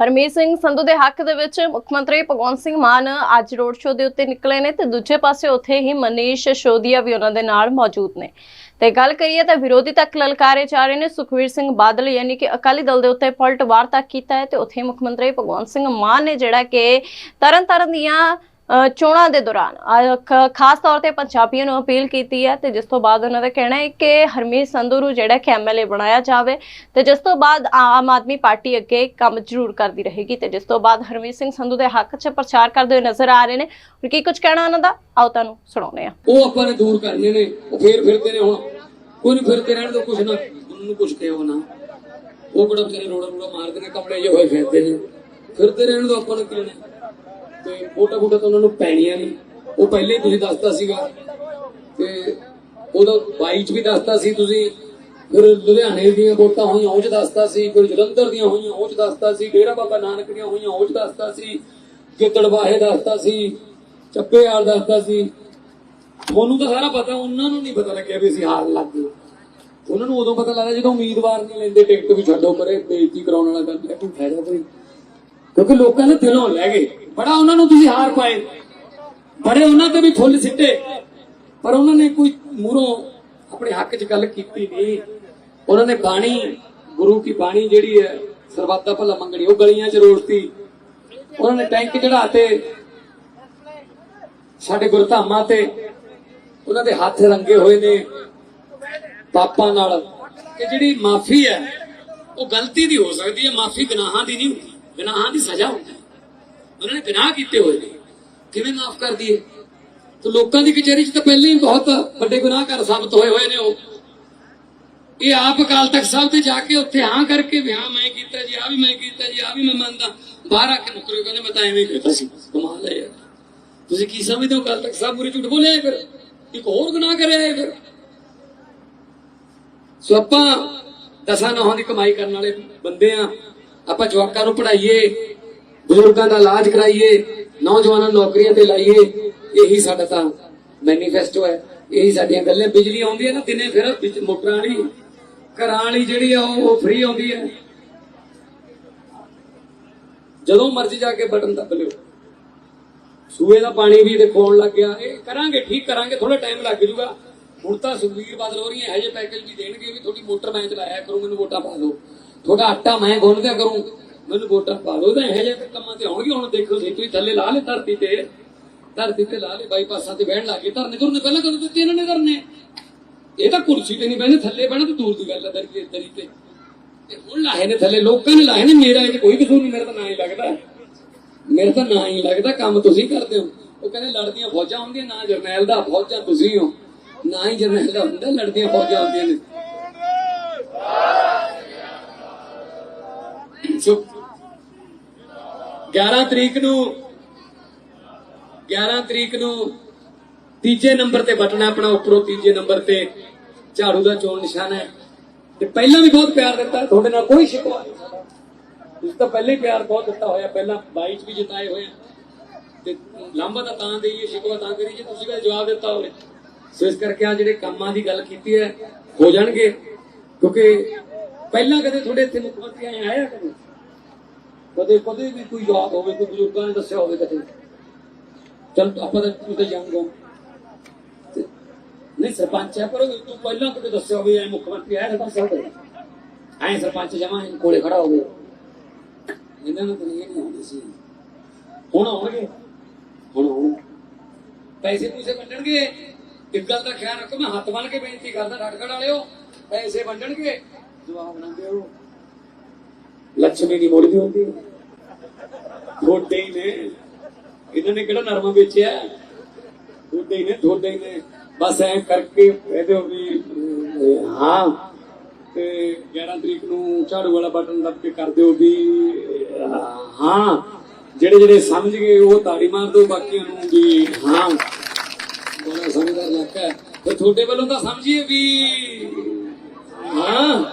ਹਰਮੀਤ ਸਿੰਘ ਸੰਧੂ ਦੇ ਹੱਕ ਦੇ ਵਿੱਚ ਮੁੱਖ ਮੰਤਰੀ ਭਗਵੰਤ ਸਿੰਘ ਮਾਨ ਅੱਜ ਰੋਡ ਸ਼ੋਅ ਦੇ ਉੱਤੇ ਨਿਕਲੇ ਨੇ ਤੇ ਦੂਜੇ ਪਾਸੇ ਉੱਥੇ ਹੀ ਮਨੀਸ਼ ਸ਼ੋਦੀਆ ਵੀ ਉਹਨਾਂ ਦੇ ਨਾਲ ਮੌਜੂਦ ਨੇ। ਤੇ ਗੱਲ ਕਰੀਏ ਤਾਂ ਵਿਰੋਧੀ ਤੱਕ ਲਲਕਾਰੇ ਜਾ ਰਹੇ ਨੇ ਸੁਖਵੀਰ ਸਿੰਘ ਬਾਦਲ, ਯਾਨੀ ਕਿ ਅਕਾਲੀ ਦਲ ਦੇ ਉੱਤੇ ਪਲਟਵਾਰ ਤੱਕ ਕੀਤਾ ਹੈ ਤੇ ਉੱਥੇ ਮੁੱਖ ਮੰਤਰੀ ਭਗਵੰਤ ਸਿੰਘ ਮਾਨ ਨੇ ਜਿਹੜਾ ਕਿ ਤਰਨ ਤਾਰਨ ਦੀਆਂ ਚੋਣਾਂ ਦੇ ਦੌਰਾਨ ਅ, ਖ- ਖਾਸ ਤੌਰ ਤੇ ਪੰਜਾਬੀਆਂ ਨੂੰ ਅਪੀਲ ਕੀਤੀ ਹੈ ਤੇ ਜਿਸ ਤੋਂ ਬਾਅਦ ਉਹਨਾਂ ਦਾ ਕਹਿਣਾ ਹੈ ਕਿ ਹਰਮੀਤ ਸੰਧੂ ਨੂੰ ਜਿਹੜਾ ਕਿ ਐਮਐਲਏ ਬਣਾਇਆ ਜਾਵੇ ਤੇ ਜਿਸ ਤੋਂ ਬਾਅਦ ਆਮ ਆਦਮੀ ਪਾਰਟੀ ਅੱਗੇ ਕੰਮ ਜ਼ਰੂਰ ਕਰਦੀ ਰਹੇਗੀ ਤੇ ਜਿਸ ਤੋਂ ਬਾਅਦ ਹਰਮੀਤ ਸਿੰਘ ਸੰਧੂ ਦੇ ਹੱਕ 'ਚ ਪ੍ਰਚਾਰ ਕਰਦੇ ਹੋਏ ਨਜ਼ਰ ਆ ਰਹੇ ਨੇ। ਹੁਣ ਕੀ ਕੁਝ ਕਹਿਣਾ ਉਹਨਾਂ ਦਾ? ਆਓ ਤੁਹਾਨੂੰ ਸੁਣਾਉਂਦੇ ਆ ਉਹ ਆਪਾਂ ਨੇ ਦੂਰ ਕਰਨੇ ਨੇ ਉਹ ਫੇਰ ਫਿਰਦੇ ਨੇ ਹੁਣ। ਕੋਈ ਨਹੀਂ ਫਿਰਦੇ ਰਹਿਣ ਦੋ ਕੁਛ ਨਾ। ਉਹਨਾਂ ਨੂੰ ਕੁਛ ਕਿਹੋ ਨਾ ਉਹ ਬੜਾ ਵਿਚਾਰੇ ਰੋੜਾ ਰੋੜਾ ਮਾਰਦੇ ਨੇ ਕਮਲੇ ਜਿਹੇ ਹੋਏ ਫਿਰਦੇ ਨੇ। ਫਿਰਦੇ ਰਹਿਣ ਦੋ ਆਪਾਂ ਨੂੰ ਕੀ ਲੈਣਾ। ਤੇ ਫੋਟੋ ਫੋਟੋ ਤਾਂ ਉਹਨਾਂ ਨੂੰ ਪੈਣੀਆਂ ਨਹੀਂ ਉਹ ਪਹਿਲੇ ਹੀ ਤੁਸੀਂ ਦੱਸਤਾ ਸੀਗਾ। ਤੇ ਉਹਦਾ 22 ਚ ਵੀ ਦੱਸਤਾ ਸੀ ਤੁਸੀਂ। ਫਿਰ ਲੁਧਿਆਣੇ ਦੀਆਂ ਵੋਟਾਂ ਹੋਈਆਂ, ਉਹ ਚ ਦੱਸਤਾ ਸੀ। ਫਿਰ ਜਲੰਧਰ ਦੀਆਂ ਹੋਈਆਂ, ਉਹ ਚ ਦੱਸਤਾ ਸੀ। ਡੇਰਾ ਬਾਬਾ ਨਾਨਕ ਦੀਆਂ ਹੋਈਆਂ, ਉਹ ਚ ਦੱਸਤਾ ਸੀ। ਗਿੱਦੜਵਾਹੇ ਦੱਸਤਾ ਸੀ। ਚੱਪੇਵਾਲ ਦੱਸਤਾ ਸੀ। ਤੁਹਾਨੂੰ ਤਾਂ ਸਾਰਾ ਪਤਾ, ਉਹਨਾਂ ਨੂੰ ਨਹੀਂ ਪਤਾ ਲੱਗਿਆ ਵੀ ਅਸੀਂ ਹਾਰ ਲੱਗ ਗਏ। ਉਹਨਾਂ ਨੂੰ ਉਦੋਂ ਪਤਾ ਲੱਗਦਾ ਜਦੋਂ ਉਮੀਦਵਾਰ ਨਹੀਂ ਲੈਂਦੇ, ਟਿਕਟ ਵੀ ਛੱਡੋ ਪਰੇ, ਬੇਇੱਜ਼ਤੀ ਕਰਾਉਣ ਵਾਲਾ ਗੱਲ ਹੈ ਕੋਈ ਫਾਇਦਾ ਕੋਈ ਕਿਉਂਕਿ ਲੋਕਾਂ ਨੇ ਦਿਲੋਂ ਲੈ ਗਏ। ਬੜਾ ਉਹਨਾਂ ਨੂੰ ਤੁਸੀਂ ਹਾਰ ਪਾਏ। ਬੜੇ ਉਹਨਾਂ ਤੇ ਵੀ ਫੁੱਲ ਸਿੱਟੇ। ਪਰ ਉਹਨਾਂ ਨੇ ਕੋਈ ਮੂਰੋਂ ਆਪਣੇ ਹੱਕ 'ਚ ਗੱਲ ਕੀਤੀ ਨਹੀਂ। ਉਹਨਾਂ ਨੇ ਬਾਣੀ, ਗੁਰੂ ਕੀ ਬਾਣੀ ਜਿਹੜੀ ਹੈ, ਸਰਬੱਤ ਦਾ ਭਲਾ ਮੰਗਣੀ, ਉਹ ਗਲੀਆਂ 'ਚ ਰੋੜਤੀ। ਉਹਨਾਂ ਨੇ ਟੈਂਕ ਚੜਾਤੇ ਸਾਡੇ ਗੁਰਧਾਮਾਂ ਤੇ ਉਹਨਾਂ ਦੇ ਹੱਥ ਰੰਗੇ ਹੋਏ ਨੇ ਪਾਪਾਂ ਨਾਲ। ਕਿ ਜਿਹੜੀ ਮਾਫੀ ਹੈ, ਉਹ ਗਲਤੀ ਦੀ ਹੋ ਸਕਦੀ ਹੈ, ਮਾਫੀ ਗੁਨਾਹਾਂ ਦੀ ਨਹੀਂ ਹੁੰਦੀ। ਗੁਨਾਹਾਂ ਦੀ ਸਜ਼ਾ ਹੁੰਦੀ। ਉਹਨਾਂ ਨੇ ਗੁਨਾਹ ਕੀਤੇ ਹੋਏ ਨੇ। ਕਿਵੇਂ ਮਾਫ ਕਰ ਦਈਏ? ਤੇ ਲੋਕਾਂ ਦੀ ਕਚਹਿਰੀ 'ਚ ਤਾਂ ਪਹਿਲਾਂ ਹੀ ਬਹੁਤ ਵੱਡੇ ਗੁਨਾਹਗਾਰ ਸਾਬਤ ਹੋਏ ਹੋਏ ਨੇ ਉਹ। ਇਹ ਆਪ ਅਕਾਲ ਤਖਤ ਸਾਹਿਬ ਤੇ ਜਾ ਕੇ ਉੱਥੇ ਹਾਂ ਕਰਕੇ ਵੀ ਮੈਂ ਕੀਤਾ ਜੀ ਆ ਵੀ ਮੈਂ ਕੀਤਾ ਜੀ ਆ ਵੀ ਮੈਂ ਮੰਨਦਾ। ਬਾਹਰ ਆ ਕੇ ਮੁਕਰੇ, ਕਹਿੰਦੇ ਮੈਂ ਤਾਂ ਐਵੇਂ ਕੀਤਾ ਸੀ। ਕਮਾਲ ਹੈ ਯਾਰ। ਤੁਸੀਂ ਕੀ ਸਮਝਦੇ ਹੋ ਅਕਾਲ ਤਖਤ ਸਾਹਿਬ ਪੂਰੇ ਝੂਠ ਬੋਲਿਆ ਫਿਰ? ਇੱਕ ਹੋਰ ਗੁਨਾਹ ਕਰਿਆ ਹੈ ਫਿਰ? ਸੋ ਆਪਾਂ ਦਸਾਂ ਨਹਾਂ ਦੀ ਕਮਾਈ ਕਰਨ ਵਾਲੇ ਬੰਦੇ ਆ ਆਪਾਂ ਜਵਾਕਾਂ ਨੂੰ ਪੜਾਈਏ ਬਜ਼ੁਰਗਾਂ ਦਾ ਇਲਾਜ ਕਰਾਈਏ, ਨੌਜਵਾਨਾਂ ਨੌਕਰੀਆਂ ਤੇ ਲਾਈਏ, ਇਹੀ ਸਾਡਾ ਤਾਂ ਮੈਨੀਫੈਸਟੋ ਹੈ। ਇਹੀ ਸਾਡੀਆਂ ਗੱਲਾਂ। ਬਿਜਲੀ ਆਉਂਦੀ ਹੈ ਨਾ, ਦਿਨੇ ਫਿਰ ਮੋਟਰਾਂ ਵਾਲੀ, ਘਰਾਂ ਵਾਲੀ ਜਿਹੜੀ ਆ, ਉਹ ਫ੍ਰੀ ਆਉਂਦੀ ਹੈ। ਜਦੋਂ ਮਰਜ਼ੀ ਜਾ ਕੇ ਬਟਨ ਦੱਬ ਲਿਓ। ਸੂਏ ਦਾ ਪਾਣੀ ਵੀ ਦੇਖੋ ਆਉਣ ਲੱਗ ਗਿਆ। ਇਹ ਕਰਾਂਗੇ, ਠੀਕ ਕਰਾਂਗੇ ਥੋੜਾ ਟਾਈਮ ਲੱਗ ਜੂਗਾ ਹੁਣ ਤਾਂ ਸੁਖਬੀਰ ਬਾਦਲ ਹੋ ਰਹੀ ਇਹੋ ਜਿਹੇ ਪੈਕੇਜ ਵੀ ਦੇਣਗੇ ਵੀ ਤੁਹਾਡੀ ਮੋਟਰ ਮੈਂ ਚਲਾਇਆ ਕਰੂੰ, ਮੈਨੂੰ ਵੋਟਾਂ ਪਾ ਦਿਓ। ਤੁਹਾਡਾ ਆਟਾ ਮੈਂ ਗੁੰਨ ਦਿਆ ਕਰੂੰ। ਮੈਨੂੰ ਵੋਟਾਂ ਪਾ ਲਓ। ਤਾਂ ਇਹੋ ਜਿਹੇ ਕੰਮਾਂ ਤੇ ਆਉਣਗੇ ਹੁਣ, ਦੇਖੋ ਸੀ ਤੁਸੀਂ ਥੱਲੇ ਲਾ ਲੈ ਧਰਤੀ ਤੇ। ਧਰਤੀ ਤੇ ਲਾ ਲੈ ਬਾਈਪਾਸਾਂ ਤੇ ਬਹਿਣ ਲੱਗੇ ਧਰਨੇ ਧੁਰਨੇ ਪਹਿਲਾਂ ਕਦੋਂ ਦਿੱਤੇ ਇਹਨਾਂ ਨੇ ਧਰਨੇ? ਇਹ ਤਾਂ ਕੁਰਸੀ ਤੇ ਨਹੀਂ ਬਹਿੰਦੇ, ਥੱਲੇ ਬਹਿਣਾ ਤਾਂ ਦੂਰ ਦੀ ਗੱਲ ਹੈ ਦਰੀ ਦਰੀ ਤੇ। ਤੇ ਹੁਣ ਲਾਹੇ ਨੇ ਥੱਲੇ, ਲੋਕਾਂ ਨੇ ਲਾਹੇ ਨੇ। ਮੇਰਾ ਇਹ ਕੋਈ ਕਸੂਰ ਨਹੀਂ, ਮੇਰਾ ਤਾਂ ਨਾਂ ਹੀ ਲੱਗਦਾ। ਮੇਰਾ ਤਾਂ ਨਾ ਹੀ ਲੱਗਦਾ, ਕੰਮ ਤੁਸੀਂ ਕਰਦੇ ਹੋ। ਉਹ ਕਹਿੰਦੇ ਲੜਦੀਆਂ ਫੌਜਾਂ ਹੁੰਦੀਆਂ, ਨਾ ਜਰਨੈਲ ਦਾ ਫੌਜਾਂ ਤੁਸੀਂ ਹੋ। ਨਾ ਹੀ ਜਰਨੈਲ ਦਾ ਹੁੰਦਾ, ਲੜਦੀਆਂ ਫੌਜਾਂ ਹੁੰਦੀਆਂ ਨੇ। ਸੋ 11 ਤਰੀਕ ਨੂੰ 11 ਤਰੀਕ ਨੂੰ ਤੀਜੇ ਨੰਬਰ ਤੇ ਬਟਨ ਆਪਣਾ ਉੱਪਰੋਂ ਤੀਜੇ ਨੰਬਰ ਤੇ ਝਾੜੂ ਦਾ ਚੋਣ ਨਿਸ਼ਾਨ ਹੈ। ਤੇ ਪਹਿਲਾਂ ਵੀ ਬਹੁਤ ਪਿਆਰ ਦਿੱਤਾ, ਤੁਹਾਡੇ ਨਾਲ ਕੋਈ ਸ਼ਿਕਵਾ ਤੁਸੀਂ ਤਾਂ ਪਹਿਲੇ ਪਿਆਰ ਬਹੁਤ ਦਿੱਤਾ ਹੋਇਆ, ਪਹਿਲਾਂ 22 ਚ ਵੀ ਜਿਤਾਏ ਹੋਏ ਤੇ ਲਾਂਬਾ ਤਾਂ ਤਾਂ ਦੇਈਏ, ਸ਼ਿਕਵਾ ਤਾਂ ਕਰੀ ਜੇ ਤੁਸੀਂ ਕਦੇ ਜਵਾਬ ਦਿੱਤਾ ਹੋਵੇ। ਸੋ ਇਸ ਕਰਕੇ ਆ ਜਿਹੜੇ ਕੰਮਾਂ ਦੀ ਗੱਲ ਕੀਤੀ ਹੈ, ਹੋ ਜਾਣਗੇ। ਕਿਉਂਕਿ ਪਹਿਲਾਂ ਕਦੇ ਤੁਹਾਡੇ ਇੱਥੇ ਮੁੱਖ ਮੰਤਰੀ ਆਏ ਆਇਆ ਕਦੇ? ਕਦੇ ਕਦੇ ਵੀ ਕੋਈ ਯਾਦ ਹੋਵੇ, ਕੋਈ ਬਜ਼ੁਰਗਾਂ ਨੇ ਦੱਸਿਆ ਹੋਵੇ ਕਦੇ। ਚਲ ਆਪਾਂ ਤਾਂ ਤੁਸੀਂ ਤਾਂ ਹੋ। ਨਹੀਂ, ਸਰਪੰਚ ਹੈ, ਪਰ ਤੂੰ ਪਹਿਲਾਂ ਕਦੇ ਦੱਸਿਆ ਹੋਵੇ, ਐ ਮੁੱਖ ਮੰਤਰੀ ਆਇਆ ਤਾਂ ਦੱਸਿਆ ਐ ਸਰਪੰਚ ਜਮਾ ਕੋਲੇ ਖੜਾ ਹੋਵੇ। ਇਹਨਾਂ ਨੂੰ ਤਾਂ ਇਹ ਨਹੀਂ ਆਉਂਦੇ ਸੀ। ਹੁਣ ਆਉਣਗੇ? ਹੁਣ ਆਉਣ ਪੈਸੇ ਪੂਸੇ ਵੰਡਣਗੇ? ਇੱਕ ਗੱਲ ਦਾ ਖਿਆਲ ਰੱਖੋ, ਮੈਂ ਹੱਥ ਬੰਨ ਕੇ ਬੇਨਤੀ ਕਰਦਾ ਠਟਕੜ ਵਾਲਿਓ, ਪੈਸੇ ਵੰਡਣਗੇ? ਜਵਾਬ ਨਾ ਦਿਓ। ਲక్ష్ਮੀ ਦੀ ਮੁੜਦੀ ਹੁੰਦੀ ਥੋੜੇ ਹੀ ਨੇ। ਇਹਨਾਂ ਨੇ ਕਿਹੜਾ ਨਰਮਾ ਵੇਚਿਆ? ਥੋੜੇ ਹੀ ਨੇ ਥੋੜੇ ਹੀ ਨੇ। ਬਸ ਐ ਕਰਕੇ ਇਹਦੇ ਵੀ ਅਹ, ਹਾਂ। ਤੇ 11 ਤਰੀਕ ਨੂੰ ਝਾੜੂ ਵਾਲਾ ਬਟਨ ਦੱਬ ਕੇ ਕਰ ਦਿਓ ਵੀ ਹਾਂ। ਜਿਹੜੇ ਜਿਹੜੇ ਸਮਝ ਗਏ ਉਹ ਤਾੜੀ ਮਾਰ ਦਿਓ ਬਾਕੀਆਂ ਨੂੰ ਵੀ ਹਾਂ। ਬੜਾ ਸਮਝਦਾਰ ਲੱਗਾ ਤੇ ਤੁਹਾਡੇ ਵੱਲੋਂ ਤਾਂ ਸਮਝੀਏ ਵੀ ਹਾਂ।